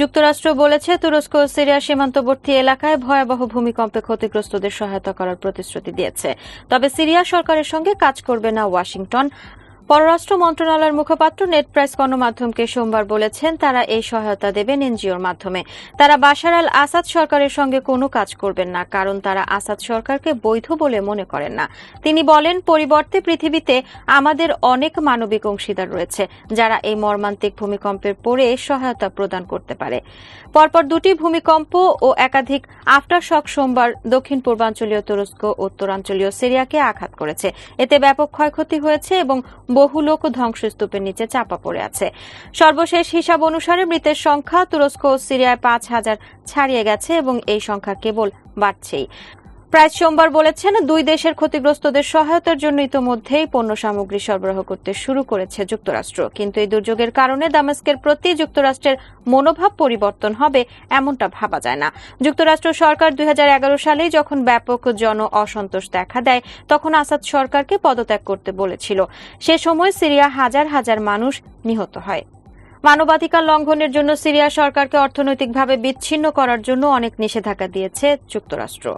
যুক্তরাষ্ট্র বলেছে তুরস্ক সিরিয়া সীমান্তবর্তী এলাকায় ভয়াবহ ভূমিকম্পে ক্ষতিগ্রস্তদের সহায়তা করার প্রতিশ্রুতি দিয়েছে। তবে সিরিয়া সরকারের সঙ্গে কাজ করবে না ওয়াশিংটন। পররাষ্ট্র মন্ত্রণালয়ের মুখপাত্র নেট প্রাইস গণমাধ্যমকে সোমবার বলেছেন, তারা এই সহায়তা দেবেন এনজিওর মাধ্যমে। তারা বাশার আল আসাদ সরকারের সঙ্গে কোনো কাজ করবেন না, কারণ তারা আসাদ সরকারকে বৈধ বলে মনে করেন না। তিনি বলেন, পরিবর্তে পৃথিবীতে আমাদের অনেক মানবিক অংশীদার রয়েছে, যারা এই মর্মান্তিক ভূমিকম্পের পরে সহায়তা প্রদান করতে পারে। পরপর দুটি ভূমিকম্প ও একাধিক আফটার শক সোমবার দক্ষিণ পূর্বাঞ্চলীয় তুরস্ক উত্তরাঞ্চলীয় সিরিয়াকে আঘাত করেছে। এতে ব্যাপক ক্ষয়ক্ষতি হয়েছে এবং বহু লোক ধ্বংসস্তূপের নিচে চাপা পড়ে আছে। সর্বশেষ হিসাব অনুসারে মৃতের সংখ্যা তুরস্ক ও সিরিয়ায় পাঁচ হাজার ছাড়িয়ে গেছে এবং এই সংখ্যা কেবল বাড়ছেই। প্রায় সোমবার বলেছেন, দুই দেশের ক্ষতিগ্রস্তদের সহায়তার জন্য ইতোমধ্যেই পণ্য সামগ্রী সরবরাহ করতে শুরু করেছে যুক্তরাষ্ট্র। কিন্তু এই দুর্যোগের কারণে দামেস্কের প্রতি যুক্তরাষ্ট্রের মনোভাব পরিবর্তন হবে এমনটা ভাবা যায় না। যুক্তরাষ্ট্র সরকার দুই সালেই যখন ব্যাপক জন অসন্তোষ দেখা দেয়, তখন আসাদ সরকারকে পদত্যাগ করতে বলেছিল। সে সময় সিরিয়া হাজার হাজার মানুষ নিহত হয়। মানবাধিকার লঙ্ঘনের জন্য সিরিয়া সরকারকে অর্থনৈতিকভাবে বিচ্ছিন্ন করার জন্য অনেক নিষেধাজ্ঞা দিয়েছে যুক্তরাষ্ট্র।